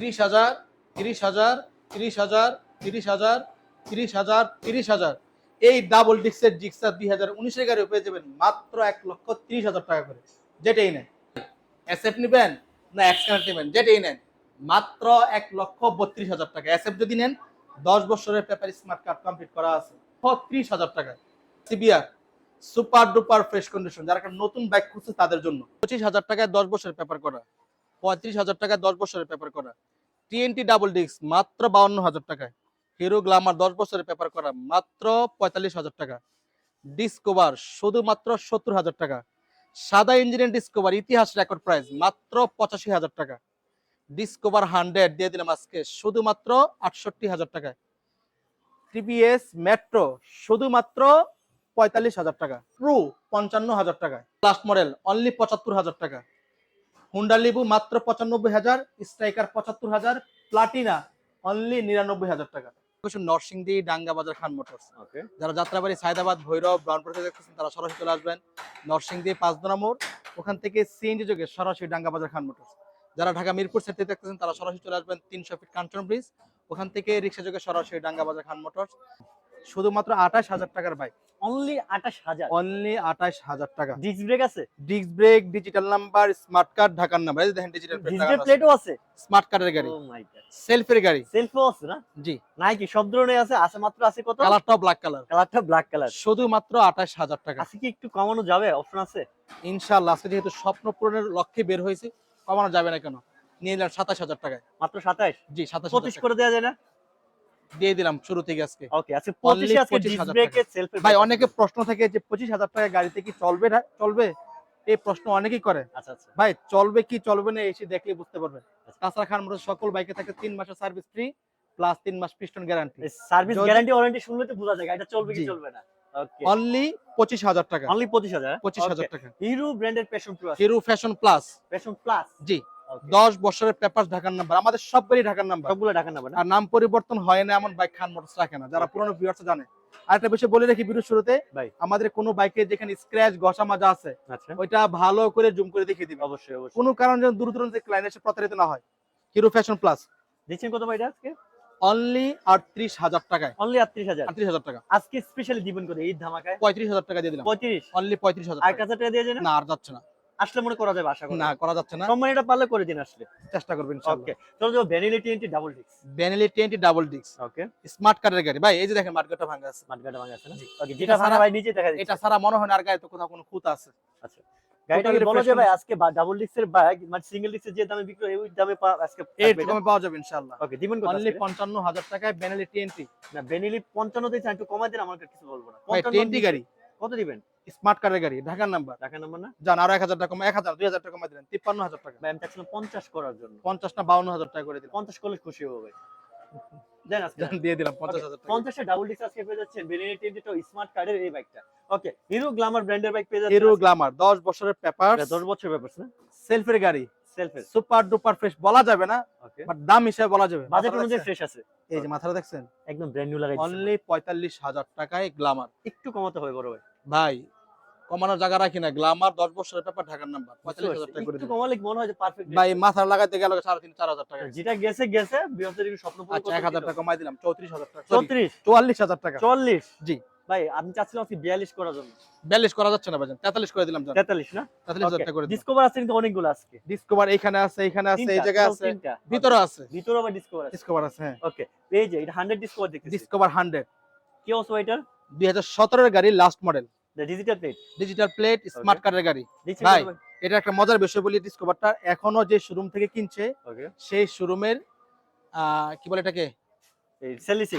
তিরিশ হাজার তিরিশ হাজার তিরিশ হাজার তিরিশ হাজার তিরিশ হাজার তিরিশ হাজার। এই ডাবল ডিক্সের ডিক্সার দুই হাজার উনিশের পেয়ে যাবেন মাত্র এক লক্ষ তিরিশ হাজার টাকা করে। যেটাই নেন। নেবেন না নেবেন, যেটাই নেন। মাত্র এক লক্ষ বত্রিশ হাজার টাকা। এসএফ যদি নেন, দশ বছরের পেপার স্মার্ট কার্ড কমপ্লিট করা আছে। ত্রিশ হাজার টাকা CBR super duper fresh condition যারা একটা নতুন বাইক খুঁজছে তাদের জন্য। পঁচিশ হাজার টাকায় দশ বছরের পেপার করা। পঁয়ত্রিশ হাজার টাকায় দশ বছরের পেপার করা। টিএনটি ডাবল ডিস্ক মাত্র বাউন্ন হাজার টাকায়। হিরো গ্লামার দশ বছরের পেপার করা, মাত্র পঁয়তাল্লিশ হাজার টাকা। ডিসকোভার শুধুমাত্র সত্তর হাজার টাকা। সাদা ইঞ্জিনিয়ার ডিসকোভার ইতিহাস রেকর্ড প্রাইস মাত্র পঁচাশি হাজার টাকা। ডিসকোভার হান্ড্রেড দিয়ে দিলাম আজকে, শুধুমাত্র আটষট্টি হাজার টাকায়। টিভিএস মেট্রো শুধুমাত্র পঁয়তাল্লিশ হাজার টাকা। প্রু পঞ্চান্ন হাজার টাকা লাস্ট মডেল অনলি পঁচাত্তর হাজার টাকা। হুন্ডা লিবু মাত্র পঁচানব্বই হাজার স্ট্রাইকার পঁচাত্তর হাজার প্লাটিনা অনলি নিরানব্বই হাজার টাকা। নরসিংদী ডাঙ্গা বাজার খান মোটরস। যারা যাত্রাবাড়ি সায়দাবাদ ভৈরব ব্রাউনপুর থেকে দেখতেছেন তারা সরাসরি চলে আসবেন নরসিংদী পাঁচদোনা মোড়। ওখান থেকে সিএনজি যোগে সরাসরি ডাঙ্গা বাজার খান মোটরস। যারা ঢাকা মিরপুর থেকে দেখতেছেন তারা সরাসরি চলে আসবেন তিনশো ফিট কাঞ্চন ব্রিজ। ওখান থেকে রিক্সা যোগে সরাসরি ডাঙ্গা বাজার খান মোটরস। শুধুমাত্র আঠাশ হাজার টাকার বাইক অনলি আঠাশ হাজার। অনলি আঠাশ হাজার টাকা। ডিস্ক ব্রেক আছে? Disc brake digital number smart card ঢাকার নাম্বার এই দেখেন ডিজিটাল প্লেটও আছে? স্মার্ট কার্ডের গাড়ি। ও মাই গড সেলফের গাড়ি। সেলফও আছে না? জি। নাই কি সব ধরনের আছে। আছে মাত্র আছে কত? কালারটাও ব্ল্যাক কালার কালারটা ব্ল্যাক কালার শুধুমাত্র আঠাশ হাজার টাকা। আছে কি একটু কমানো যাবে? অপশন আছে? ইনশাআল্লাহ আজকে যেহেতু স্বপ্ন পূরণের লক্ষ্যে বের হয়েছে কমানো যাবে না কেন? নিয়ে নিলাম সাতাশ হাজার টাকায়। মাত্র সাতাশ? জি সাতাশ পঁচিশ করে দেওয়া যায় না? দিয়ে দিলাম শুরু থেকে আজকে। ওকে আজকে পঁচিশে আজকে 25,000 ডিস্ক ব্রেকের সেলফ ভাই অনেকে প্রশ্ন থাকে যে পঁচিশ হাজার টাকা গাড়িতে কি চলবে না? চলবে? এই প্রশ্ন অনেকেই করে। আচ্ছা আচ্ছা। ভাই চলবে কি চলবে না এসে দেখলে বুঝতে পারবেন। তাছাড়া খান মোটর সকল বাইকে থাকে তিন মাসের সার্ভিস ফ্রি প্লাস তিন মাস piston guarantee service guarantee warranty শুনলে তো বোঝা যায় এটা চলবে কি চলবে না। অনলি পঁচিশ হাজার টাকা। অনলি পঁচিশ হাজার? পঁচিশ হাজার টাকা। হিরো ব্র্যান্ডের প্যাশন আছে Hero Fashion plus Passion plus জি। দশ বছরের পেপার ঢাকার নাম্বার আমাদের সব গাড়ি ঢাকার নাম্বার সবগুলো ঢাকা নেবে না? আর নাম পরিবর্তন হয় না এমন বাইক খান মোটরস রাখে না যারা পুরনো ভিউয়ার্স জানে। আরেকটা বিষয় বলে রাখি শুরুতে আমাদের কোনো বাইকে যেখানে স্ক্র্যাচ ঘষা মাজা আছে আচ্ছা। ওইটা ভালো করে জুম করে দেখিয়ে দিবে। অবশ্যই অবশ্যই। কোনো কারণ যেন দূর দূরান্ত ক্লায়েন্ট এসে প্রতারিত না হয়। হিরো ফ্যাশন প্লাস দিচ্ছেন কত ভাই আজকে? অনলি আটত্রিশ হাজার টাকায়। অনলি আটত্রিশ হাজার? আটত্রিশ হাজার টাকা। আজকে স্পেশালি দিবেন করে ঈদ ধামাকায়? পঁয়ত্রিশ হাজার টাকা দিয়ে দিলাম। পঁয়ত্রিশ? অনলি পঁয়ত্রিশ হাজার আর টাকা। কাছে টাকা দিয়ে না আর যাচ্ছে না। আসলে মনে করা যাবে আশা করি। না করা যাচ্ছে না। সম্মানটা পারলে করে দিন আসলে। চেষ্টা করবেন ওকে চলো যাব ভ্যানিলি টিএনটি ডাবল ডিক্স Benelli twenty double disc okay. Smart কার্ডের গাড়ি। ভাই এই যে দেখেন মার্কেটটা ভাঙা আছে। মাঠগাটা ভাঙা আছে না? ওকে যেটা ছাড়া- ভাই নিচে দেখা যাচ্ছে। এটা ছাড়া মনে হয় না আর গাড়িতে কোথাও কোনো খুঁত আছে। গাড়িটা বলো আজকে ডাবল ডিক্সের বাইক মানে সিঙ্গেল ডিক্সের যে দামে বিক্রি হয় ওই দামে আজকে এই কমে পাওয়া যাবে ইনশাআল্লাহ। ওকে দিবেন কত অনলি আজকে? পঞ্চান্ন হাজার টাকায় বেনেলি টিএনটি না বেনিলি 55 দিয়েছেন একটু কমাই দেন আমার কিছু বলব না। ভাই 55 গাড়ি। কত দিবেন? স্মার্ট কার্ডের গাড়ি ঢাকার নাম্বার। টাকা নাম্বার না? যান আরও এক হাজার টাকা এক হাজার দুই হাজার টাকা দিলেন তিপ্পান্ন হাজার টাকা। আমি চাচ্ছিলাম 50 করার জন্য। পঞ্চাশ না বাউন্ন হাজার টাকা করে দিলাম 50 করলে খুশি হব দেন আজকে দিয়ে দিলাম পঞ্চাশ হাজার টাকা। 50 এ ডাবল আজকে পেয়ে স্মার্ট কার্ডের এই বাইকটা ওকে হিরো গ্ল্যামার ব্র্যান্ডের বাইক পেয়ে হিরো গ্লামার দশ বছরের পেপার 10 বছর ব্যাপার না? সেলফের গাড়ি। সেলফের সুপার ডুপার ফ্রেশ বলা যাবে না বাট দাম হিসেবে বলা যাবে। বাজেট অনুযায়ী ফ্রেশ আছে। এই যে মাথাটা দেখছেন? একদম ব্র্যান্ড নিউ লাগাই অনলি পঁয়তাল্লিশ হাজার টাকায় গ্লামার একটু কমাতে হবে বড় ভাই। ভাই কমানোর জায়গা রাখি না গ্লামার দশ বছরের পেপার ঢাকার নাম্বার পঁয়তাল্লিশ হাজার টাকা করে কমালে মনে হয় পারফেক্ট ভাই মাথার লাগাইতে গেল সাড়ে তিন চার হাজার টাকা যেটা গেছে গেছে স্বপ্ন আচ্ছা এক হাজার টাকা কমাই দিলাম চৌত্রিশ হাজার টাকা চৌত্রিশ? চুয়াল্লিশ হাজার টাকা। চল্লিশ জি। ভাই আমি চাচ্ছিলাম আপনি বিয়াল্লিশ করার জন্য? বিয়াল্লিশ করা যাচ্ছে না ভাই তেতাল্লিশ করে দিলাম তেতাল্লিশ না? তেতাল্লিশ হাজার টাকা করে ডিসকভার আছে কিন্তু অনেকগুলো আজকে। ডিসকভার এখানে আছে এখানে আছে এই জায়গায় আছে ভিতরে আছে। ভিতরে আবার ডিসকভার আছে। ডিসকভার আছে হ্যাঁ। ওকে এই যে এটা হান্ড্রেড ডিসকভার দেখতেছি। ডিসকভার হান্ড্রেড কি অবস্থা এটার? দুই হাজার সতেরোর গাড়ি last model digital plate digital plate smart কার্ডের গাড়ি। ভাই। এটা একটা মজার বিষয় বলি ডিসকভারটা এখনও যে শোরুম থেকে কিনছে সেই শোরুমের কি বলে এটাকে?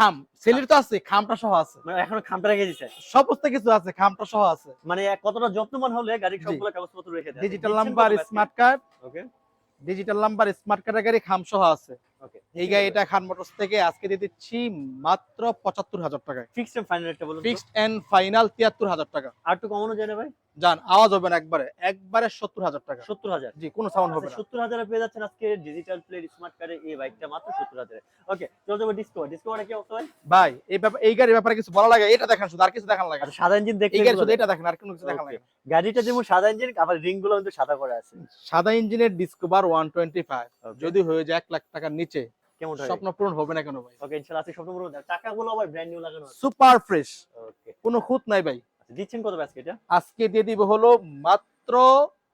খাম। সেলির তো আছে খামটা সহ আছে। মানে এখনও খামটা রেখে দিছে। সমস্ত কিছু আছে খামটা সহ আছে। মানে কতটা যত্নবান হলে গাড়ির সবগুলো কাগজপত্র রেখে দেয়? Digital number smart card okay digital number smart কার্ডের গাড়ি খাম সহ আছে। এই গাড়ি এটা খান মোটরস থেকে আজকে দিয়ে দিচ্ছি মাত্র পঁচাত্তর হাজার টাকায়। ফিক্সড ফাইনাল একটা বলুন ফিক্সড এন্ড ফাইনাল তিয়াত্তর হাজার টাকা। আর একটু কমানো যায় না ভাই? যান আওয়াজ হবে না একবারে। একবারে সত্তর হাজার টাকা। সত্তর হাজার। জি কোনো সাউন্ড হবে সত্তর হাজারে পেয়ে যাচ্ছেন আজকে ডিজিটাল প্লেট স্মার্ট কার্ডে এই বাইকটা মাত্র সত্তর হাজারে। ওকে চলো যাব ডিসকভার ডিসকভারটা কি অবস্থা ভাই? ভাই এই ব্যাপার এই গাড়ির ব্যাপারে কিছু বলা লাগে? এটা দেখেন শুধু আর কিছু দেখান লাগে? আচ্ছা সাদা ইঞ্জিন দেখতে এই গাড়ি শুধু এটা দেখেন আর কোনো কিছু দেখান লাগে গাড়িটা যেমন সাদা ইঞ্জিন আবার রিংগুলো কিন্তু সাদা করে আছে। সাদা ইঞ্জিনের ডিসকভার ওয়ান টোয়েন্টি ফাইভ যদি হয়ে যায় এক লাখ টাকার নিচে কেমন হয়? স্বপ্ন পূরণ হবে না কেন ভাই? ওকে ইনশাআল্লাহ আজকে স্বপ্ন পূরণ হবে। টাকাগুলো আবার ব্র্যান্ড নিউ লাগানো আছে। সুপার ফ্রেশ ওকে কোনো খুঁত নাই ভাই। আচ্ছা দিচ্ছেন কত আজকে এটা আজকে দিয়ে দিব হলো মাত্র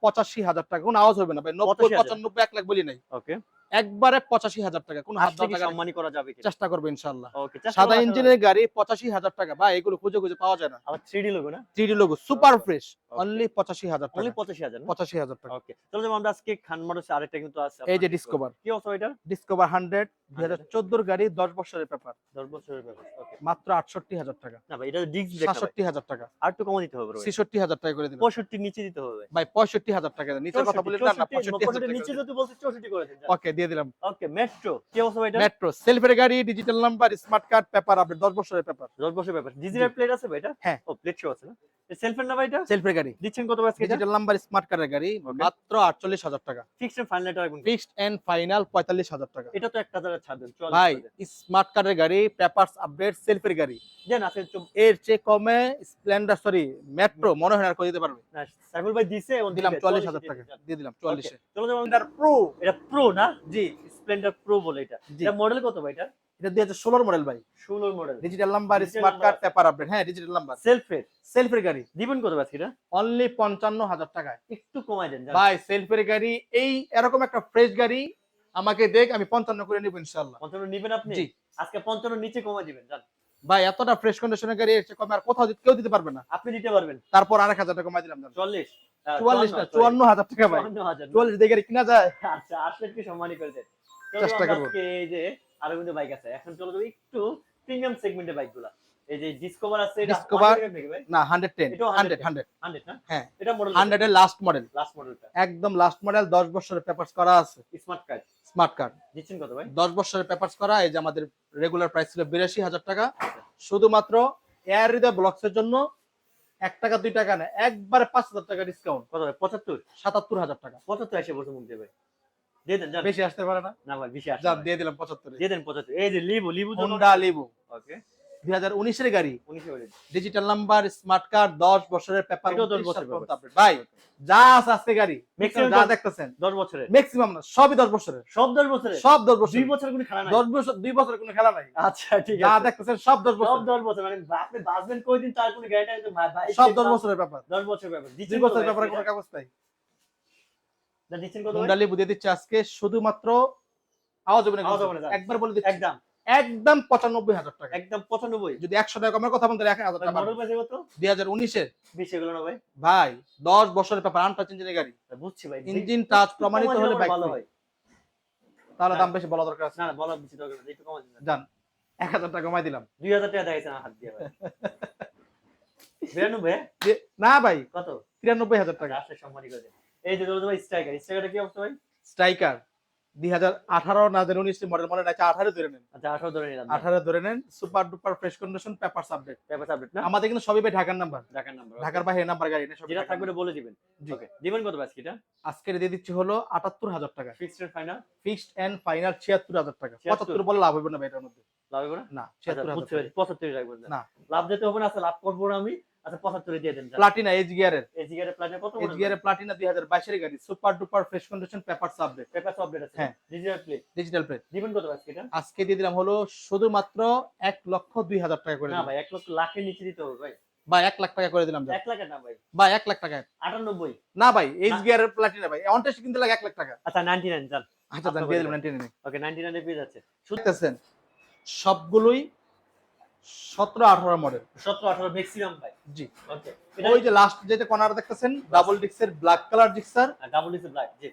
পঁচাশি হাজার টাকা। কোনো আওয়াজ হবে না ভাই। নব্বই পঁচানব্বই এক লাখ বলি নাই। ওকে একবারে পঁচাশি হাজার টাকা। কোনো হাত আজকে কি টাকা সম্মানী করা যাবে চেষ্টা করবে ইনশাল্লাহ সাদা ইঞ্জিনের গাড়ি পঁচাশি হাজার টাকা। ভাই এগুলো খুঁজে খুঁজে পাওয়া যায় না। আবার 3D লোগো না? Three logo super fresh only পঁচাশি হাজার অনলি 85000 না? পঁচাশি হাজার টাকা। ওকে চলো যাব আমরা আজকে খান মানুষ আরেকটা কিন্তু আছে এই যে ডিসকভার কি অবস্থা এটা ডিসকভার হান্ড্রেড দুই হাজার চোদ্দোর গাড়ি দশ বছরের পেপার। 10 বছরের ওকে মাত্র আটষট্টি হাজার টাকা। না ভাই এটা ডিস্ক সাতষট্টি হাজার টাকা। আর একটু কম দিতে হবে ছেষট্টি হাজার টাকা করে দিবেন 65 নিচে দিতে হবে। ভাই পঁয়ষট্টি হাজার টাকা। দেন। নিচের কথা বলি না না 64 পঁয়ষট্টি নিচে যদি বলতে 64 করে দেন ওকে দিয়ে দিলাম। ওকে মেট্রো কি অবস্থা ভাই এটা? মেট্রো সেলফের গাড়ি digital number smart card paper update দশ বছরের পেপার 10 বছরের ব্যাপার ডিজিটাল প্লেট আছে ভাই এটা? হ্যাঁ। ও প্লেট শো আছে না? সেলফের না ভাই এটা? সেলফের গাড়ি। দিচ্ছেন কত আজকে ডিজিটাল নাম্বার স্মার্ট কার্ডের গাড়ি মাত্র আটচল্লিশ হাজার টাকা। ফিক্সড এন্ড ফাইনাল টাকা ফিক্সড এন্ড ফাইনাল পঁয়তাল্লিশ হাজার টাকা। এটা তো 1000 ছাড় দেন চল। ভাই স্মার্ট কার্ডের গাড়ি পেপারস আপডেট সেলফের গাড়ি। দেন আছে এর চেয়ে কমে স্প্লেন্ডার সরি মেট্রো মনে হয় না আর করে দিতে পারবে। সাইফুল ভাই দিছে দিলাম দিবে, চল্লিশ 44 হাজার টাকা দিয়ে দিলাম Okay, চল্লিশে। চলো যাব প্রো এটা প্রো না? জি স্প্লেন্ডার প্রো বলে এটা। এটা মডেল কত ভাই এটা? এটা মডেল ভাই। 16 model digital number smart card paper update হ্যাঁ ডিজিটাল নাম্বার সেলফের সেলফের গাড়ি। দিবেন কত এটা অনলি টাকায়। একটু কমাই দেন ভাই সেলফের গাড়ি এই এরকম একটা ফ্রেশ গাড়ি আমাকে দেখ আমি পঞ্চান্ন করে নিবো ইনশাল্লাহ 55 নিবেন আপনি? জি। আজকে 55 নিচে কমাই দিবেন জান ভাই এতটা ফ্রেশ কন্ডিশনের গাড়ি চেয়ে কমে আর কোথাও কেউ দিতে পারবে না। আপনি দিতে পারবেন। তারপর আরেক হাজার টাকা কমাই দিলাম জান। 40 চুয়াল্লিশ না চুয়ান্ন হাজার টাকা ভাই। চুয়াল্লিশ দিয়ে কিনা যায়। আচ্ছা আসলে কি সম্মানই করে চেষ্টা করব। এই যে আরও কিন্তু বাইক আছে। এখন চলো একটু প্রিমিয়াম সেগমেন্টের বাইকগুলা এই যে ডিসকভার আছে এটা 100 ভাই? না হান্ড্রেড টেন 110 হান্ড্রেড হান্ড্রেড 100 না? হ্যাঁ। এটা মডেল হান্ড্রেড এর লাস্ট মডেল লাস্ট মডেলটা একদম লাস্ট মডেল দশ বছরের পেপার্স করা আছে। স্মার্ট কার্ড স্মার্ট কার্ড দিচ্ছেন কত ভাই? দশ বছরের পেপার্স করা এই যে আমাদের রেগুলার প্রাইস ছিল বিরাশি হাজার টাকা। শুধুমাত্র এয়ার হৃদয় ব্লকস এর জন্য এক টাকা দুই টাকা না একবারে পাঁচ হাজার টাকা ডিসকাউন্ট কত ভাই? 75 সাতাত্তর হাজার টাকা। 75 এসে বসে মুখ ভাই। দিয়ে দেন বেশি আসতে পারে না? না ভাই বেশি আসে যান দিয়ে দিলাম পঁচাত্তর। দিয়ে দেন 75 এই যে লিবু লিবু জন্য হোন্ডা লিবু ওকে দুই হাজার উনিশের গাড়ি। 19 ডিজিটাল নাম্বার স্মার্ট কার্ড দশ বছরের পেপার 10 বছরের ব্যাপার। ভাই যা আছে আজকে গাড়ি যা দেখতেছেন। 10 বছরের। ম্যাক্সিমাম না সবই দশ বছরের। সব 10 বছরের? সব দশ বছর দুই বছর কোনো খেলা নাই? দশ বছর দুই বছরের কোনো খেলা নাই। আচ্ছা ঠিক যা দেখতেছেন সব দশ সব বছর 10 বছর মানে আপনি তার কোনো গ্যারান্টি ভাই সব দশ বছরের ব্যাপার। 10 বছর ব্যাপার। দুই বছরের ব্যাপারে কোনো কাগজ নাই। দিচ্ছেন কত দিয়ে দিচ্ছে আজকে শুধুমাত্র আওয়াজ হবে না। একবার বলে দিচ্ছি। একদম। একদম পঁচানব্বই হাজার টাকা। একদম 95 যদি একশো টাকা কমের কথা বলতে এক হাজার টাকা মডেল পাইছে কত? দুই হাজার উনিশের 20 এগুলো না ভাই? ভাই দশ বছরের ব্যাপার আনটাচ ইঞ্জিনের গাড়ি। বুঝছি ভাই। ইঞ্জিন টাচ প্রমাণিত হলে বাইক ভালো হয়। তাহলে দাম বেশি বলা দরকার আছে? না না বলা বেশি দরকার একটু কমা দিন জান এক হাজার টাকা কমাই দিলাম। 2000 টাকা দেখাইছেন হাত দিয়ে ভাই। 92 ভাই যে- না ভাই কত? তিরানব্বই হাজার টাকা। আসলে সম্মানই করে এই যে ভাই স্ট্রাইকার স্ট্রাইকারটা কি অবস্থা ভাই? স্ট্রাইকার দুই হাজার আঠারো না হাজার উনিশ মডেল মনে আছে আঠারো ধরে নেন। আচ্ছা 18 ধরে নিলাম আঠারো ধরে নেন super duper fresh condition paper update paper update না? আমাদের কিন্তু সবই ঢাকার নাম্বার ঢাকার নাম্বার ঢাকার বাইরে নাম্বার গাড়ি না যেটা থাকবে বলে দিবেন। ওকে দিবেন কত আজকে দিয়ে দিচ্ছি হলো আটাত্তর হাজার টাকা। Fixed and final fixed and final ছিয়াত্তর হাজার টাকা। পঁচাত্তর বলে লাভ হবে না ভাই এটার মধ্যে। লাভ হবে না? না আচ্ছা ছিয়াত্তর বুঝতে হাজার পারছি 75 রাখবেন না। লাভ দিতে হবে না আচ্ছা লাভ করব না আমি। আচ্ছা 75 দিয়ে দেন প্লাটিনা এইচ গিয়ারের এই জিগারে প্লাজা কত এইচ গিয়ারের প্লাটিনা দুই হাজার গাড়ি super duper fresh condition paper update paper update আছে। হ্যাঁ। ডিজিটাল প্লে ডিজিটাল প্লেট দিবেন কত বাস কিটা আজকে দিয়ে দিলাম হলো শুধুমাত্র এক লক্ষ হাজার টাকা করে না দিলাম। ভাই 1 লক্ষ লাখের নিচে দিতে হবে ভাই। ভাই এক লাখ টাকা করে দিলাম যান। 1 না ভাই। ভাই এক লাখ টাকা। 98 না ভাই এইচ। প্লাটিনা ভাই। অন টেস্ট কিনতে লাগে এক লাখ টাকা। আচ্ছা 99 জান আচ্ছা আচ্ছা, দিয়ে দিলাম নাইনটি নাইন ওকে 99 এ পেয়ে যাচ্ছে। শুনতেছেন সবগুলোই সতেরো আঠারো মডেল 17 18 ম্যাক্সিমাম ভাই। জি। ওকে ওই যে লাস্ট যেটা কর্নার দেখতেছেন ডাবল ডিক্সের ব্ল্যাক কালার ডিক্সার ডাবল ডিসে ব্ল্যাক জি।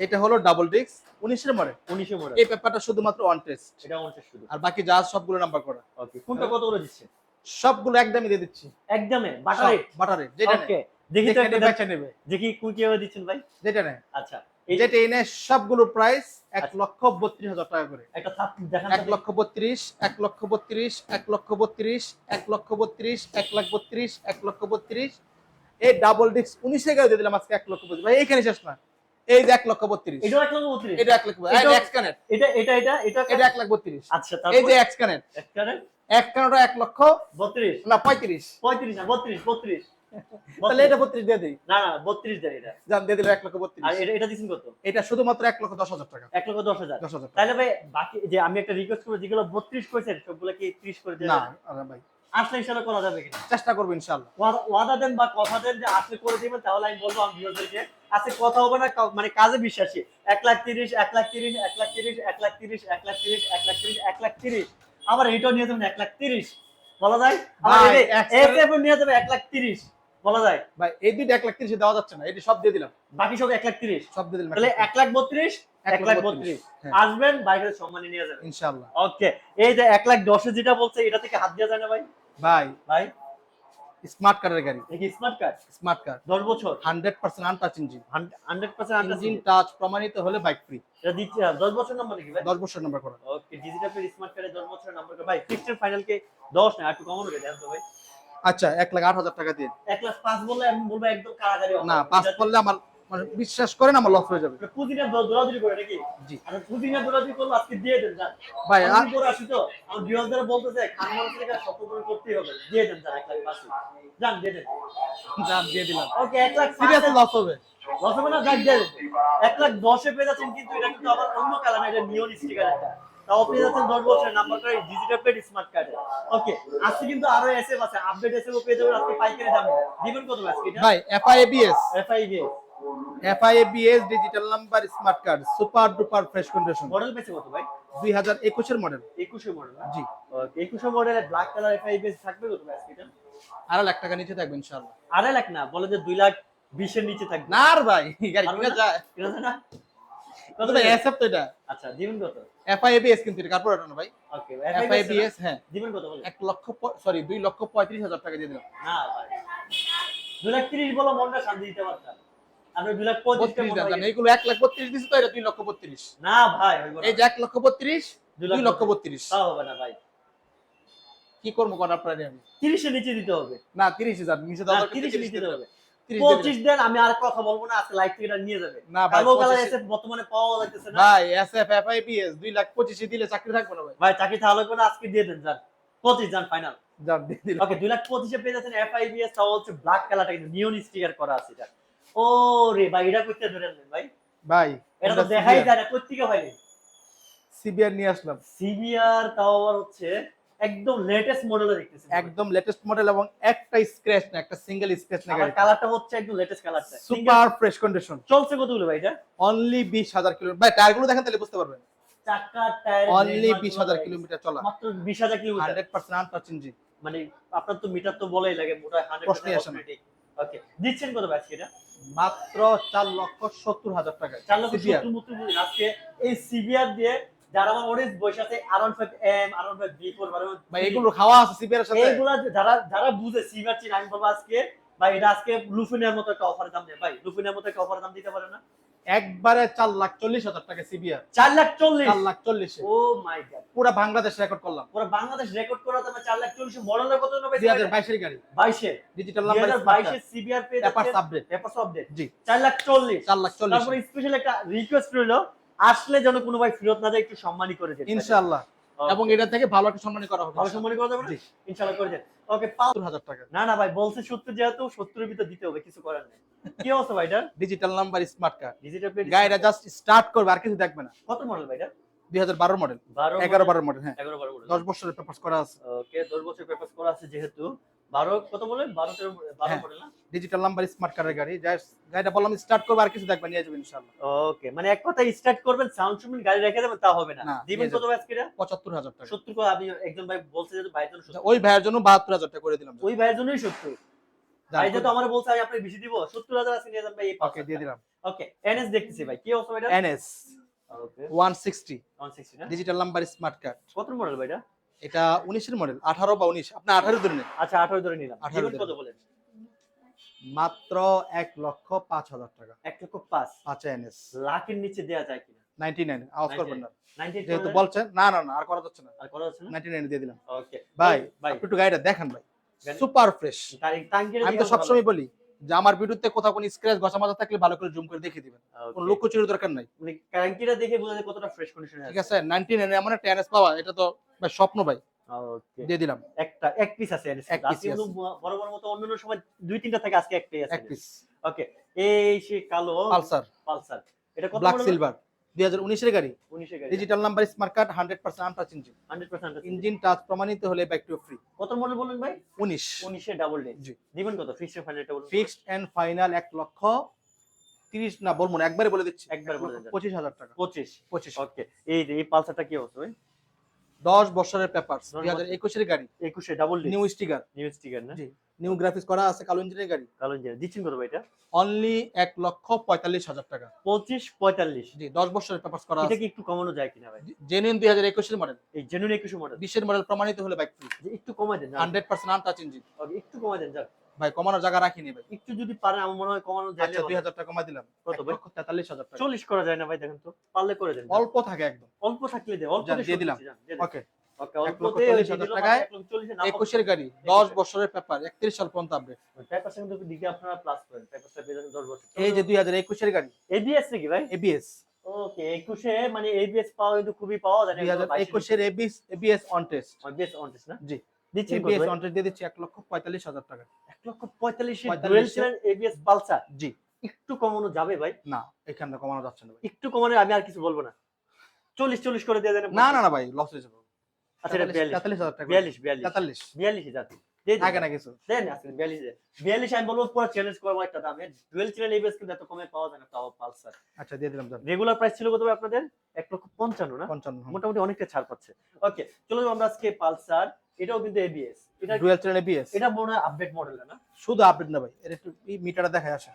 এটা হলো ডাবল ডিক্স উনিশের মডেল 19 মডেল এই পেপারটা শুধুমাত্র অন টেস্ট এটা 50 শুধু। আর বাকি যা সবগুলো নাম্বার করা। ওকে কোনটা কত করে দিচ্ছে সবগুলো একদমই দিয়ে দিচ্ছি। একদমে? বাটারে? বাটারে যেটা ওকে দেখি তো একটা নেবে, বেচে নেবে। দেখি দিচ্ছেন ভাই? যেটা নেয়। আচ্ছা। যেটা এনে সবগুলো প্রাইস এক আচ্ছা। লক্ষ বত্রিশ হাজার টাকা করে। এক লক্ষ বত্রিশ এক লক্ষ বত্রিশ এক লক্ষ বত্রিশ এক লক্ষ বত্রিশ এক লাখ বত্রিশ এক লক্ষ বত্রিশ। এই ডাবল ডিস্ক উনিশের গাড়ি দিয়ে দিলাম আজকে এক লক্ষ পঁচিশ ভাই এইখানে শেষ না। এই যে এক লক্ষ বত্রিশ। এটাও এক লক্ষ বত্রিশ? এটা এক লক্ষ কানেক্ট এটা এটা এটা এটা এটা এক লাখ বত্রিশ। আচ্ছা এই যে এক্স কানেক্ট একটারে এক কানেক্ট এক লক্ষ বত্রিশ। না পঁয়ত্রিশ। পঁয়ত্রিশ বত্রিশ বত্রিশ। তাহলে এটা বত্রিশ দিয়ে দিই। না না বত্রিশ দেন এটা। যান দিয়ে দিল লক্ষ আর এটা কত? এটা শুধুমাত্র লক্ষ দশ হাজার টাকা। লক্ষ দশ হাজার। দশ হাজার তাহলে ভাই বাকি যে আমি একটা রিকোয়েস্ট করব যেগুলো সবগুলো কি ত্রিশ করে দেন না আরে ভাই। আসলে করা যাবে কিনা? চেষ্টা করব ওয়াদা- দেন বা কথা দেন যে আসলে করে দিবেন তাহলে আমি বলব আমি ভিউয়ারদেরকে আজকে কথা হবে না মানে কাজে বিশ্বাসী। এক লাখ তিরিশ এক লাখ তিরিশ এক লাখ তিরিশ এক লাখ তিরিশ এক লাখ তিরিশ এক লাখ তিরিশ এক লাখ তিরিশ। আবার এটাও নিয়ে যাবেন এক লাখ তিরিশ। বলা যায়? আবার নিয়ে যাবে এক লাখ তিরিশ। বলা যায়? ভাই এই দুইটা এক লাখ তিরিশে দেওয়া যাচ্ছে না এটি সব দিয়ে দিলাম। বাকি সব এক লাখ তিরিশ? সব দিয়ে দিলাম তাহলে এক লাখ বত্রিশ এক লাখ বত্রিশ। হ্যাঁ। আসবেন বাইকের সম্মানে নিয়ে যাবেন। ইনশাল্লাহ ওকে এই যে এক লাখ দশে যেটা বলছে এটা থেকে হাত দেওয়া যায় না ভাই? ভাই ভাই? স্মার্ট কারের গাড়ি। দেখি স্মার্ট কার্ড? স্মার্ট কার দশ বছর? Hundred percent untouch engine hundred percent engine touch প্রমাণিত হলে বাইক ফ্রি এটা দিচ্ছে দশ বছর নম্বর নাকি ভাই? দশ বছর নাম্বার করা। ওকে ডিজিটাল স্মার্ট কার্ডে 10 বছরের নাম্বার ভাই ফিক্সড ফাইনাল কে 10 না একটু কম হবে দেন তো ভাই। আচ্ছা এক লাখ আট হাজার টাকা দিয়ে। 1 লাখ 5 বললে আমি বলব একদম কারাগারি না পাস করলে আমার মানে বিশ্বাস করেন আমার লস হয়ে যাবে। পুদিনা দৌড়াদৌড়ি করে নাকি? জি। আর দৌড়াদৌড়ি করলে আজকে দিয়ে দেন জান ভাই আমি পরে আসি তো আমার বিয়ারদারা বলতেছে খান সত্য করে করতেই হবে। দিয়ে দেন জান 1 লাখ 5 জান দিয়ে দেন। যান দিয়ে দিলাম। ওকে 1 লাখ সিরিয়াস 5 লস হবে? লস হবে না? যাক দিয়ে দেন। 1 লাখ 10 এ পেয়ে যাচ্ছেন কিন্তু এটা কিন্তু আবার অন্য কালার না এটা নিয়ন স্টিকার একটা। তাও পেয়ে যাচ্ছেন 10 বছরের নাম্বার ডিজিটাল প্লেট স্মার্ট কার্ডে ওকে আজকে কিন্তু আরও এসএফ আছে আপডেট এসএফ পেয়ে যাবেন আজকে পাইকারি দামে। দিবেন কত আজকে ভাই FIABS FIB FIABS digital number smart card super duper fresh condition model পেয়েছে কত ভাই? দুই মডেল 21 মডেল জি। ওকে 21 মডেলের ব্ল্যাক কালার থাকবে কত ভাই আজকে আড়াই লাখ টাকা নিচে থাকবে ইনশাল্লাহ আড়াই লাখ না বলে যে 2 লাখ 20 এর নিচে থাকবে। না আর ভাই গাড়ি কিনা যায় না? কত ভাই এসএফ তো এটা? আচ্ছা দিবেন কত? এফআইএবিএস কিন্তু এটা কার্পোরেটর না ভাই। ওকে এফআইবিএস হ্যাঁ। দিবেন কত বলে? এক লক্ষ সরি দুই লক্ষ পঁয়ত্রিশ হাজার টাকা দিয়ে দিলাম। না ভাই। 2 লাখ 30 বলো মনটা শান্তি দিতে পারতাম। আপনি 2 লাখ 35 বত্রিশ এইগুলো এক লাখ বত্রিশ দিচ্ছে তো এটা দুই লক্ষ বত্রিশ। না ভাই এই যে এক লক্ষ বত্রিশ দুই দুই লক্ষ বত্রিশ। তাও হবে না ভাই। কি করব কোন আপনার আমি? 30 এর নিচে দিতে হবে। না তিরিশ হাজার নিচে দাও 30 নিচে দিতে হবে। 25 দেন আমি আর কথা বলব না আজকে লাইভ থেকে নিয়ে যাবে। না ভাই কালো কালার 25 বর্তমানে পাওয়া যাচ্ছে না। ভাই এসএফ এফআইপিএস দুই লাখ পঁচিশে দিলে চাকরি থাকবে না ভাই। ভাই চাকরি তাহলে করে আজকে দিয়ে দেন যান। 25 যান ফাইনাল যান দিয়ে দিলাম। ওকে 2 লাখ 25 এ পেয়ে যাচ্ছেন এফআইবিএস তাও হচ্ছে ব্ল্যাক কালারটা কিন্তু নিয়ন স্টিকার করা আছে এটা। ও রে ভাই এটা করতে ধরেন ভাই। ভাই এটা তো দেখাই যায় না কোত্থেকে হয় সিবিআর নিয়ে আসলাম। সিবিআর তাও আবার হচ্ছে একদম লেটেস্ট মডেলে দেখতেছি একদম লেটেস্ট মডেল এবং একটা স্ক্র্যাচ না একটা সিঙ্গেল স্ক্র্যাচ না কালারটা হচ্ছে একদম লেটেস্ট কালারটা সুপার ফ্রেশ কন্ডিশন চলছে কতগুলো ভাই এটা? অনলি বিশ হাজার কিলো ভাই টায়ারগুলো দেখেন তাহলে বুঝতে পারবেন। চাকা টায়ার অনলি বিশ হাজার কিলোমিটার চলা। মাত্র 20000 kilometre. Hundred percent untouch engine মানে আপনার তো মিটার তো বলেই লাগে মোটা 100% প্রশ্নই আসে না। ওকে দিচ্ছেন কত ভাই এটা? মাত্র চার লক্ষ সত্তর হাজার টাকা চার লক্ষ CBR সত্তর মতো বলি। আজকে এই সিবিআর দিয়ে যারা আমার অডিয়েন্স বসে আছে around five M around five B four ভাই এগুলো খাওয়া আছে সিবিআর সাথে। এইগুলা যারা যারা বুঝে সিবিআর চিন আমি বলব আজকে ভাই এটা আজকে লুফিনের মতো একটা অফারের দাম দেয়। ভাই লুফিনের মতো একটা অফারের দাম দিতে পারে না। একবারে চার লাখ চল্লিশ হাজার টাকা সিবিআর। চার লাখ চল্লিশ? চার লাখ চল্লিশে। ও মাই গড পুরো বাংলাদেশ রেকর্ড করলাম। পুরো বাংলাদেশ রেকর্ড করা তোমার চার লাখ চল্লিশ মডেলের কত নেবে দুই হাজার বাইশের গাড়ি। বাইশে। ডিজিটাল নাম্বার হাজার বাইশে সিবিআর পেয়ে পেপার আপডেট পেপার আপডেট জি। চার লাখ চল্লিশ। চার লাখ চল্লিশ। তারপরে স্পেশাল একটা রিকোয়েস্ট রইল। আসলে যেন কোনো ভাই ফেরত না যায় একটু সম্মানই করে দেন। ইনশাআল্লাহ। এবং এটা থেকে ভালো একটা সম্মানী করা হবে। ভালো সম্মানই করে জি। ইনশাআল্লাহ করে দেন। ওকে পাও সত্তর হাজার টাকা। না না ভাই বলছে সত্তর যেহেতু সত্তরের ভিতর দিতে হবে কিছু করার নেই। কি অবস্থা ভাই এটা digital number smart card digital plate গাড়িটা জাস্ট স্টার্ট করবে আর কিছু দেখবে না। কত মডেল ভাই এটা? দুই হাজার বারো মডেল বারো এগারো বারো মডেল হ্যাঁ। এগারো বারো মডেল দশ বছরের পেপার করা আছে। ওকে দশ বছরের পেপার করা আছে যেহেতু। বারো কত বলে? বারো বারো হ্যাঁ। মডেল না? ডিজিটাল নাম্বার স্মার্ট কার্ডের গাড়ি। জাস্ট গাড়িটা বললাম স্টার্ট করবে আর কিছু দেখবে নিয়ে যাবে ইনশাআল্লাহ। ওকে মানে এক কথা স্টার্ট করবেন সাউন্ড শুনবেন গাড়ি রেখে দেবেন তা হবে না। দিবেন কত ভাই আজকে পঁচাত্তর হাজার টাকা। সত্তর করে আপনি একজন ভাই বলছে যে ভাইয়ের জন্য ওই ভাইয়ের জন্য বাহাত্তর হাজার টাকা করে দিলাম। ওই ভাইয়ের জন্যই সত্তর। ভাই যেহেতু আমার বলছে আমি আপনাকে বেশি দিব সত্তর হাজার আছে নিয়ে যান ভাই এই দিয়ে দিলাম। ওকে এনএস দেখতেছি ভাই কি অবস্থা এটা এনএস ওকে ওয়ান সিক্সটি 160 না? ডিজিটাল নাম্বার স্মার্ট কার্ড কত মডেল ভাই এটা উনিশের মডেল আঠারো বা উনিশ। আপনি আঠারো ধরে নেন। আচ্ছা 18 ধরে নিলাম। 18 দিবেন ধরে। কত বলেন? মাত্র এক লক্ষ পাঁচ হাজার টাকা। এক লক্ষ পাঁচ। পাঁচ এনএস। লাখের নিচে দেয়া যায় কিনা? নাইনটি নাইন আওয়াজ করবেন না যেহেতু বলছেন না না না আর করা যাচ্ছে না। আর করা যাচ্ছে না? নাইনটি নাইন দিয়ে দিলাম। ওকে ভাই ভাই। একটু গাড়িটা দেখেন ভাই। Super fresh. আমি তো সবসময় বলি যে আমার ভিডিওতে কোথাও কোনো স্ক্র্যাচ ঘষা মাজা থাকলে ভালো করে জুম করে দেখে দিবেন। কোনো লক্ষ্য চুরির দরকার নাই। মানে ক্যারেন্টিটা দেখে বোঝা যায় কতটা ফ্রেশ কন্ডিশনে ঠিক আছে। নাইনটিন এমন একটা এনএস পাওয়া এটা তো ভাই স্বপ্ন ভাই। ওকে দিয়ে দিলাম। একটা এক পিস আছে এনএস এক পিস আজকে কিন্তু বড় বড় মতো অন্যান্য সময় দুই তিনটা থাকে আজকে একটাই আছে। এক পিস ওকে এই সে কালো পালসার। পালসার। এটা কত ব্ল্যাক সিলভার দুই হাজার উনিশের গাড়ি। 19 এর গাড়ি digital number smart card hundred percent untouch engine engine touch প্রমাণিত হলে বাইক ফ্রি কত মডেল বলুন ভাই? উনিশ। 19 ডাবল ডে জি। দিবেন কত? ফিক্সড ফাইনালটা বলুন ফিক্সড এন্ড ফাইনাল এক লক্ষ তিরিশ না বলব না একবারে বলে দিচ্ছি। একবারে বলে দেন। পঁচিশ হাজার টাকা। 25 পঁচিশ। ওকে এই যে এই পালসারটা কি ভাই? দশ বছরের পেপার দুই হাজার একুশের গাড়ি। 21 এ double day new sticker new sticker না? জি। নিউ গ্রাফিক্স করা আছে কালো ইঞ্জিনের গাড়ি। কালো ইঞ্জিন দিচ্ছেন কত এটা? অনলি এক লক্ষ পঁয়তাল্লিশ হাজার টাকা। 25 45 জি দশ বছরের পেপার করা এটা কি একটু কমানো যায় কিনা ভাই? জেনুইন দুই হাজার একুশের মডেল এই জেনুইন 21 মডেল বিশের মডেল প্রমাণিত হলে বাইক একটু কমাই দেন হান্ড্রেড পার্সেন্ট আনটাচ ইঞ্জিন একটু কমাই দেন যাক। ভাই কমানোর জায়গা রাখিনি ভাই। একটু যদি পারেন আমার মনে হয় কমানো যায় আচ্ছা দুই হাজার টাকা কমাই দিলাম। কত ভাই? লক্ষ তেতাল্লিশ হাজার টাকা। 40 করা যায় না ভাই দেখেন তো। পারলে করে দেন অল্প থাকে একদম। অল্প থাকলে দে অল্প দিয়ে দিলাম। ওকে হাজার একুশের গাড়ি দশ বছরের পেপার একত্রিশ সাল পর্যন্ত আপডেট পেপার সঙ্গে দিকে আপনারা প্লাস করেন পেপারটা পেয়ে যাবেন 10 বছর। এই যে দুই হাজার একুশের গাড়ি। এবিএস ভাই? এবিএস ওকে 21 এ মানে এবিএস পাওয়া কিন্তু খুবই পাওয়া যায় দুই হাজার ABS ABS on test ABS on test না? জি। দিচ্ছেন এবিএস অন টেস্ট দিয়ে দিচ্ছি এক লক্ষ পঁয়তাল্লিশ হাজার টাকা। 1 লক্ষ 45 এর 45 চ্যানেল এবিএস পালসার? জি। একটু কমানো যাবে ভাই? না এখানে কমানো যাচ্ছে না ভাই। একটু কমানো আমি আর কিছু বলব না। 40 40 করে দিয়ে দেন না না না ভাই লস হয়ে যাবে। আচ্ছা এটা 42 টাকা 42 42 42 যাতে দিয়ে না কিছু দেন আজকে 42 42 আমি বলব পুরো চ্যালেঞ্জ করব একটা দামে। ডুয়েল চ্যানেল এবিএস কিন্তু এত কমে পাওয়া যায় না তাও পালসার আচ্ছা দিয়ে দিলাম রেগুলার প্রাইস ছিল কত আপনাদের? 1 লক্ষ 55 না? পঞ্চান্ন মোটামুটি অনেকটা ছাড় পাচ্ছে। ওকে চলো আমরা আজকে পালসার এটাও কিন্তু এবিএস এটা ডুয়েল চ্যানেল এবিএস এটা মনে আপডেট মডেল না? শুধু আপডেট না ভাই এর একটু মিটারটা দেখায় আসে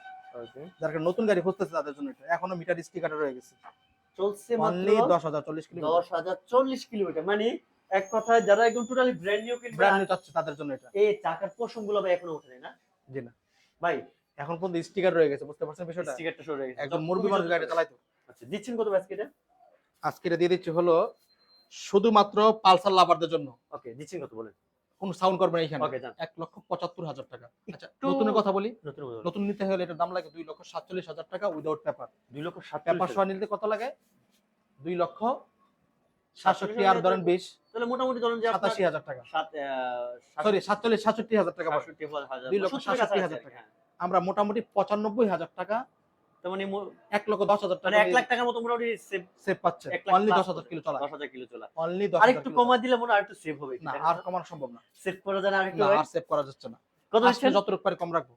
যারা নতুন গাড়ি খুঁজতেছে তাদের জন্য এটা। এখনও মিটার স্টিকারটা রয়ে গেছে। চলছে অনলি মাত্র দশ হাজার চল্লিশ কিলো দশ হাজার চল্লিশ কিলোমিটার। মানে এক কথায় যারা একদম টোটালি ব্র্যান্ড নিউ কিনবে ব্র্যান্ড নিউ চাচ্ছে তাদের জন্য এটা। এই চাকার পোষণ ভাই এখনও ওঠে না? জি না। ভাই এখন পর্যন্ত স্টিকার রয়ে গেছে বুঝতে পারছেন বিষয়টা? স্টিকারটা সরে গেছে। একজন মুরগি মানুষ গাড়ি চালাইতো। আচ্ছা দিচ্ছেন কত আজকে এটা আজকে এটা দিয়ে দিচ্ছি হলো শুধুমাত্র পালসার লাভারদের জন্য। ওকে দিচ্ছেন কত বলেন? কোন সাউন্ড করবে না এখানে। ওকে জান এক লক্ষ পঁচাত্তর হাজার টাকা। আচ্ছা নতুনের কথা বলি। নতুন নিতে হলে এটার দাম লাগে দুই লক্ষ সাতচল্লিশ হাজার টাকা উইদাউট পেপার দুই লক্ষ সাত পেপার সহ নিতে কত লাগে? দুই লক্ষ সাতষট্টি আর ধরেন বিশ। তাহলে মোটামুটি ধরুন যে আপনার সাতাশি হাজার টাকা। সরি সাতচল্লিশ সাতষট্টি হাজার টাকা টাকা। আমরা মোটামুটি পঁচানব্বই হাজার টাকা মানে লক্ষ দশ হাজার মানে টাকা এক লাখ টাকার মতো মোটামুটি সেভ সেভ পাচ্ছে। অনলি plus দশ হাজার কিলো চলা। কিলো চলা। অনলি দশ আর হাজার একটু কমা দিলে মনে আর একটু সেভ হবে না আর কমানো সম্ভব না। সেভ করা যায় না আর একটু আর সেভ করা যাচ্ছে না। কত আজকে দিচ্ছেন যতটুকু পারি কম রাখব।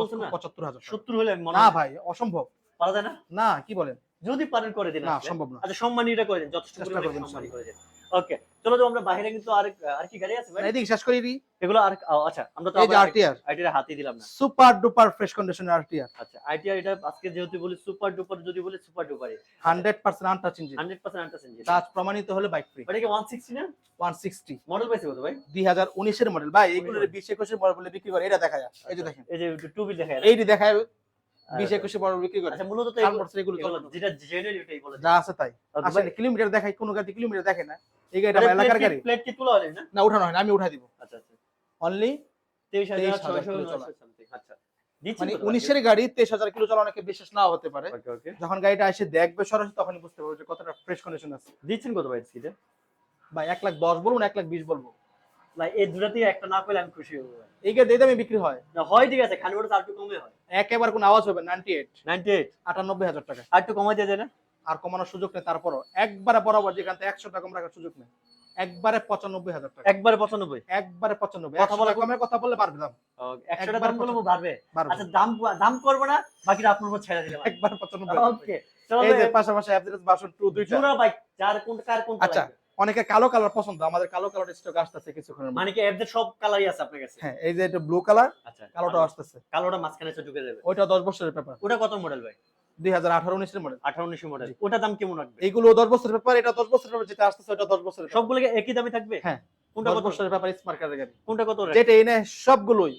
বলছেন না? টাকা। হলে না ভাই অসম্ভব। পারা যায় না? না কি বলেন? যদি পারেন করে দিন না সম্ভব না। আচ্ছা সম্মানীটা করে দিন যথেষ্ট পরিমাণে করে দিন, সম্মানী করে দিন। ওকে চলো তো আমরা বাইরে কিন্তু আর আর কি গাড়ি আছে ভাই? এদিকে শেষ করি। এগুলো আর আচ্ছা আমরা তো এই যে আরটিআর হাতে দিলাম না। সুপার ডুপার ফ্রেশ কন্ডিশনের আরটিআর আচ্ছা আইটিআর এটা আজকে যেহেতু বলি সুপার ডুপার যদি বলি super ডুপারই। Hundred percent untouch engine 100% untouch engine touch প্রমাণিত হলে বাইক ফ্রি এটা কি 160 না? ওয়ান সিক্সটি মডেল পাইছে কত ভাই? দুই হাজার উনিশের মডেল ভাই এগুলো উনিশ। বিশ একুশের মডেল বলে বিক্রি করে এটা দেখা যায় এই যে দেখেন। এই যে টু বিল দেখা যায় এইটি দেখায় বিশ একুশে মডেল বিক্রি করে। আচ্ছা মূলত এগুলো- বছর এগুলো এগুলো চলে না। যেটা জেনুইন এটাই বলে। যা আছে তাই। আসলে কিলোমিটার কোনো গাড়ি কিলোমিটার দেখে না। এই গাড়িটা এলাকার গাড়ি। প্লেট কি তোলা হলো না? না উঠানো হয় না আমি উঠাই দিব। আচ্ছা আচ্ছা। অনলি 23600 কিলো চলা। আচ্ছা। মানে উনিশের গাড়ি তেইশ হাজার কিলো চলা অনেকে বিশ্বাস নাও হতে পারে। যখন গাড়িটা এসে দেখবে সরাসরি তখনই বুঝতে পারবে যে কতটা ফ্রেশ কন্ডিশন আছে। দিচ্ছেন কত ভাই এক লাখ দশ বলুন এক লাখ বিশ বলব। এই দুটো থেকে একটা না পেলে আমি খুশি হব। এই এই দামে বিক্রি হয়? না হয় ঠিক আছে খালি ওটা আর একটু কমে হয়। একেবারে কোনো আওয়াজ হবে নাইনটি এইট 98 আটানব্বই হাজার টাকা। আর একটু কমাই দিয়ে যায় না আর কমানোর সুযোগ নেই তারপরও। একবারে বরাবর যেখান থেকে একশো টাকা কম রাখার সুযোগ নেই। একবারে পঁচানব্বই হাজার টাকা। একবারে 95 একবারে পঁচানব্বই। কথা বলে কমের কথা বললে পারবে দাম। একশো একবার দামগুলো পারবে আচ্ছা দাম দাম করব না বাকিটা আপনার উপর ছেড়ে দিলাম একবার পঁচানব্বই। ওকে এই যে পাশাপাশি অ্যাভারেজ বাসন টু দুইটা। জোড়া বাইক যার কোন কার কোন আচ্ছা, অনেকে কালো কালার পছন্দ আমাদের কালো কালার স্টক আসতেছে কিছুক্ষণের মধ্যে। মানে কি এফদের সব কালারই আছে আপনার কাছে? হ্যাঁ এই যে এটা ব্লু কালার আচ্ছা কালোটা আসতেছে। কালোটা মাঝখানে এসে ঢুকে যাবে। ওটা দশ বছরের পেপার ওটা কত মডেল ভাই? দুই হাজার আঠারো উনিশের মডেল আঠারো উনিশশো মডেল ওটা দাম কেমন রাখবে? এইগুলো দশ বছরের পেপার এটা দশ বছরের পেপার যেটা আসতেছে ওটা দশ বছরের পেপার সবগুলো কি একই দামে থাকবে? হ্যাঁ। কোনটা কত? বছরের পেপার স্মার্ট কার্ডের গাড়ি। কোনটা কত rate? যেটা এনে সবগুলোই।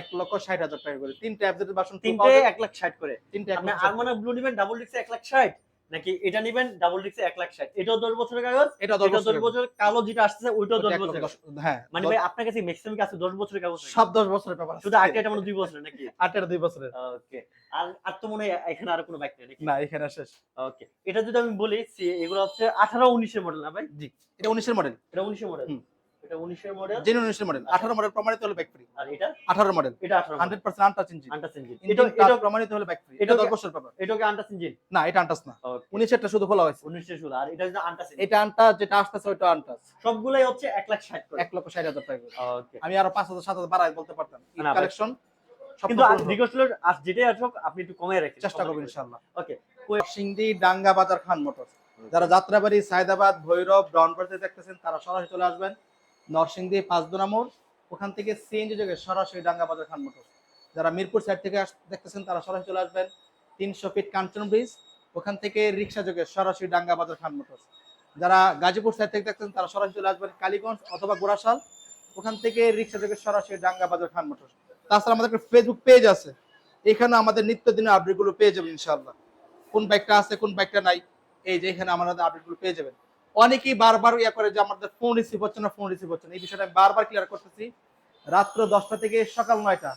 এক লক্ষ ষাট হাজার টাকা করে। তিনটে অ্যাপসের বাসন তিনটে এক লাখ ষাট করে। তিনটে লক্ষ আরমানা ব্লু নেবেন ডাবল ডিক্স এক লাখ ষাট। নাকি এটা নিবেন? ডাবল ডিক্সে এক লাখ ষাট। এটাও দশ বছরের কাগজ এটা দশ বছর কালো যেটা আসছে ওইটাও দশ বছর হ্যাঁ মানে ভাই আপনার কাছে ম্যাক্সিমাম আছে? দশ বছরের কাগজ সব দশ বছরের পেপার শুধু আটটা এটা মানে দুই বছরের নাকি? আটের দুই বছরের। ওকে আর আর তো মনে হয় এখানে আর কোনো বাইক নেই নাকি? না এখানে শেষ। ওকে এটা যদি আমি বলি এগুলো হচ্ছে আঠারো উনিশের মডেল না ভাই? জি এটা উনিশের মডেল এটা উনিশের মডেল হুম। এটা উনিশের মডেল জেনুইন উনিশের মডেল আঠারো মডেল প্রমাণিত হলে ব্যাক ফ্রি আর এটা? আঠারো মডেল এটা আঠারো hundred percent untouch engine untouch engine এটা এটা প্রমাণিত হলে ব্যাক ফ্রি এটা এটা দশ কি- এটা কি আন্টাস ইঞ্জিন না এটা আনটাচ না। ওকে উনিশেরটা শুধু খোলা হয়েছে। উনিশের শুরু আর এটা যদি আন্টাস এটা আনটাচ যেটা আসতেছে ওইটা আনটাচ সবগুলাই হচ্ছে এক লাখ ষাট করে। এক লক্ষ ষাট হাজার টাকা ওকে আমি আরও পাঁচ হাজার সাত হাজার বলতে পারতাম। না, কালেকশন কিন্তু রিকোয়েস্ট হলো আর যেটাই আসুক আপনি একটু কমিয়ে রাখেন। চেষ্টা করবেন ইনশাআল্লাহ। ওকে সিংদি ডাঙ্গা বাজার খান মোটর যারা যাত্রাবাড়ি সায়দাবাদ ভৈরব ব্রাউনবাড়িতে দেখতেছেন তারা সরাসরি চলে আসবেন। নরসিংদী, পাঁচদোনা মোড়, ওখান থেকে সিএনজি যোগে সরাসরি ডাঙ্গা বাজার খান মোটর। যারা মিরপুর সাইড থেকে দেখতেছেন, তারা সরাসরি চলে আসবেন তিনশো ফিট কাঞ্চন ব্রিজ। ওখান থেকে রিক্সা যোগে সরাসরি ডাঙ্গা বাজার খান মোটর। যারা গাজীপুর সাইড থেকে দেখতেছেন, তারা সরাসরি চলে আসবেন কালীগঞ্জ অথবা গোড়াশাল। ওখান থেকে রিক্সা যোগে সরাসরি ডাঙ্গা বাজার খান মোটর। তাছাড়া আমাদের একটা ফেসবুক পেজ আছে। এখানে আমাদের নিত্যদিনের আপডেটগুলো পেয়ে যাবেন ইনশাআল্লাহ। কোন বাইকটা আছে, কোন বাইকটা নাই, এই যে এখানে আমাদের আপডেটগুলো পেয়ে যাবেন। অনেকেই বারবার ইয়া করে যে আমাদের ফোন রিসিভ হচ্ছে না ফোন রিসিভ হচ্ছে না। এই বিষয়টা আমি বারবার ক্লিয়ার করতেছি। রাত্র দশটা থেকে সকাল নয়টা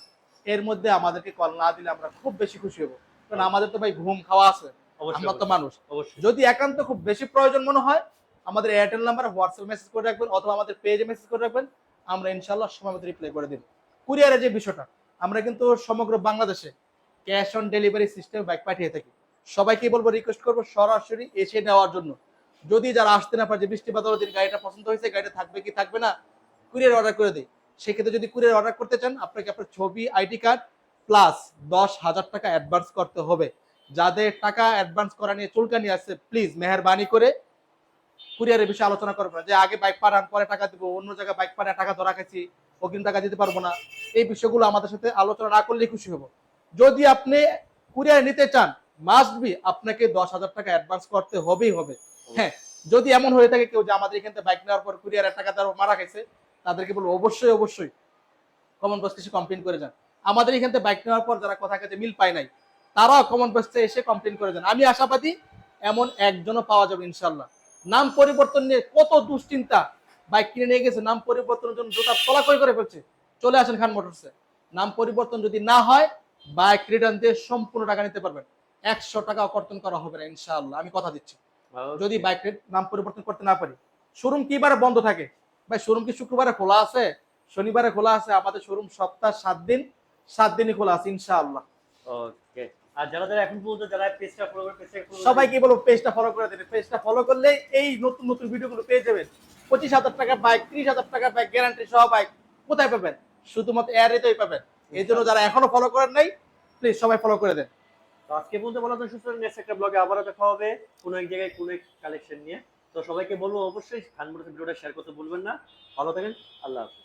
এর মধ্যে আমাদেরকে কল না দিলে আমরা খুব বেশি খুশি হব। কারণ আমাদের তো ভাই ঘুম খাওয়া আছে আমরা তো মানুষ। যদি একান্ত খুব বেশি প্রয়োজন মনে হয় আমাদের এয়ারটেল নাম্বার হোয়াটসঅ্যাপ মেসেজ করে রাখবেন অথবা আমাদের পেজে মেসেজ করে রাখবেন আমরা ইনশাল্লাহ সময় মতো রিপ্লাই করে দিন কুরিয়ারের যে বিষয়টা আমরা কিন্তু সমগ্র বাংলাদেশে cash on delivery system bike পাঠিয়ে থাকি। সবাইকে বলব রিকোয়েস্ট করব সরাসরি এসে নেওয়ার জন্য। যদি যারা আসতে না পারে, যে বৃষ্টি বাদল দিন গাড়িটা পছন্দ হয়েছে, গাড়িটা থাকবে কি থাকবে না কুরিয়ার অর্ডার করে দিই। সেক্ষেত্রে যদি কুরিয়ার অর্ডার করতে চান, আপনাকে আপনার ছবি আইডি কার্ড প্লাস দশ হাজার টাকা অ্যাডভান্স করতে হবে। যাদের টাকা অ্যাডভান্স করা নিয়ে চুলকানি আছে প্লিজ মেহরবানি করে কুরিয়ারের বিষয়ে আলোচনা করব না। যে আগে বাইক পাঠান, পরে টাকা দিব, অন্য জায়গায় বাইক পাঠায় টাকা ধরা খাচ্ছি অগ্রিম টাকা দিতে পারব না। এই বিষয়গুলো আমাদের সাথে আলোচনা না করলেই খুশি হব। যদি আপনি কুরিয়ার নিতে চান মাস্ট বি আপনাকে দশ হাজার টাকা অ্যাডভান্স করতে হবেই হবে। হ্যাঁ যদি এমন হয়ে থাকে কেউ যে আমাদের এখান থেকে বাইক নেওয়ার পর কুরিয়ারের টাকা তার মারা গেছে তাদেরকে বলব অবশ্যই অবশ্যই কমন বস কিছু কমপ্লেন করে যান। আমাদের এখান থেকে বাইক নেওয়ার পর যারা কথা কাছে মিল পায় নাই, তারাও কমন বসতে এসে কমপ্লেন করে যান। আমি আশাবাদী এমন একজনও পাওয়া যাবে ইনশাল্লাহ নাম পরিবর্তন নিয়ে কত দুশ্চিন্তা। বাইক কিনে নিয়ে গেছে, নাম পরিবর্তনের জন্য জোতা তলাকই করে ফেলছে। চলে আসেন খান মোটরসে। নাম পরিবর্তন যদি না হয় বাইক রিটার্ন দিয়ে সম্পূর্ণ টাকা নিতে পারবেন। একশো টাকা কর্তন করা হবে না ইনশাআল্লাহ। আমি কথা দিচ্ছি। যদি বাইকের নাম পরিবর্তন করতে না পারি শোরুম কি বারে বন্ধ থাকে? ভাই শোরুম কি শুক্রবারে খোলা আছে? শনিবারে খোলা আছে আমাদের শোরুম সপ্তাহ সাত দিন সাত দিনই খোলা আছে ইনশাআল্লাহ। ওকে আর যারা যারা এখন পর্যন্ত যারা পেজটা ফলো করে পেজটা ফলো সবাইকে বলব পেজটা ফলো করে দেবেন পেজটা ফলো করলে এই নতুন নতুন ভিডিওগুলো পেয়ে যাবেন। পঁচিশ হাজার টাকা বাইক ত্রিশ হাজার টাকা বাইক গ্যারান্টি সহ বাইক কোথায় পাবেন? শুধুমাত্র এয়ারেতেই পাবেন। এই জন্য যারা এখনও ফলো করেন নাই প্লিজ সবাই ফলো করে দেন। আজকে বলতে বলা তো সুস্থ, নেক্সট একটা ব্লগে আবারও দেখা হবে। কোনো এক জায়গায় কোনো এক কালেকশন নিয়ে। তো সবাইকে বলব অবশ্যই খানমোড়ের ভিডিওটা শেয়ার করতে ভুলবেন না। ভালো থাকেন, আল্লাহ হাফেজ।